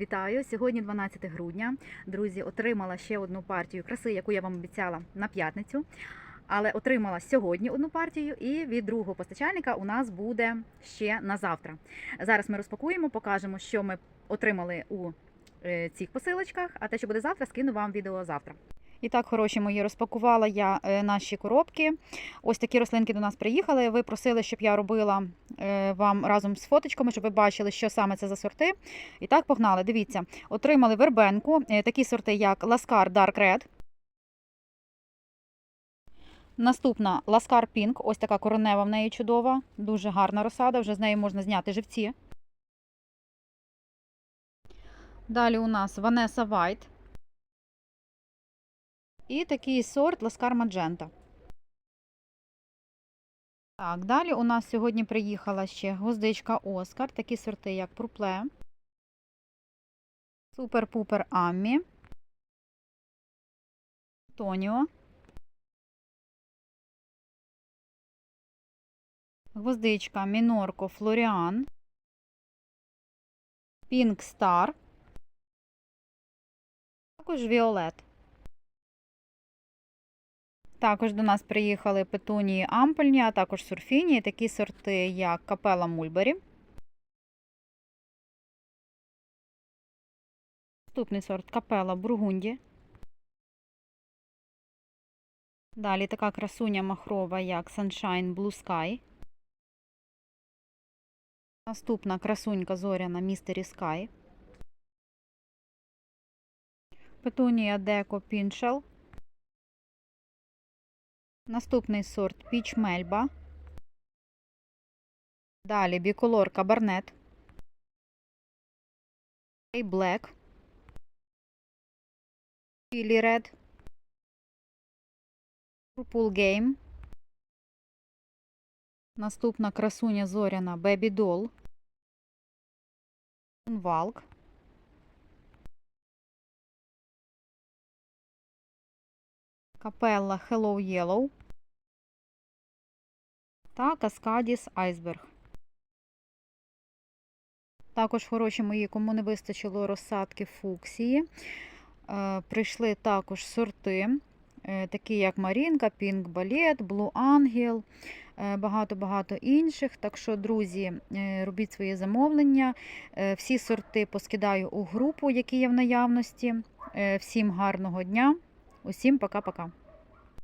Вітаю! Сьогодні 12 грудня. Друзі, отримала ще одну партію краси, яку я вам обіцяла на п'ятницю. Але отримала сьогодні одну партію, і від другого постачальника у нас буде ще на завтра. Зараз ми розпакуємо, покажемо, що ми отримали у е, цих посилочках. А те, що буде завтра, скину вам відео завтра. І так, хороші мої, розпакувала я е, наші коробки. Ось такі рослинки до нас приїхали. Ви просили, щоб я робила е, вам разом з фоточками, щоб ви бачили, що саме це за сорти. І так, погнали. Дивіться, отримали вербенку, е, такі сорти, як Ласкар Dark Red. Наступна Ласкар Pink, ось така коронева в неї чудова, дуже гарна розсада, вже з неї можна зняти живці. Далі у нас Vanessa White. І такий сорт Ласкар Маджента. Так, далі у нас сьогодні приїхала ще гвоздичка Оскар, такі сорти, як Прупле, Супер-Пупер Аммі, Тоніо, гвоздичка Мінорко Флоріан, Пінк Стар, також Віолет. Також до нас приїхали петунії ампельні, а також сурфіні, такі сорти, як капела Мульбері. Наступний сорт капела Бургунді. Далі така красуня махрова, як Sunshine Blue Sky. Наступна красунька зоряна Mystery Sky. Петунія Деко Піншел. Наступний сорт Піч Мельба. Далі біколор Кабарнет. Блек. Чілі Ред. Purple Game. Наступна красуня зоряна Baby Doll. Валк. Капелла Hello Yellow та Каскадіс Айсберг. Також, хороші мої, кому не вистачило розсадки фуксії, е, прийшли також сорти, е, такі як Марінка, Пінк Балет, Блу Ангел, е, багато-багато інших. Так що, друзі, робіть свої замовлення. Всі сорти поскидаю у групу, які є в наявності. Всім гарного дня. Усім пока-пока.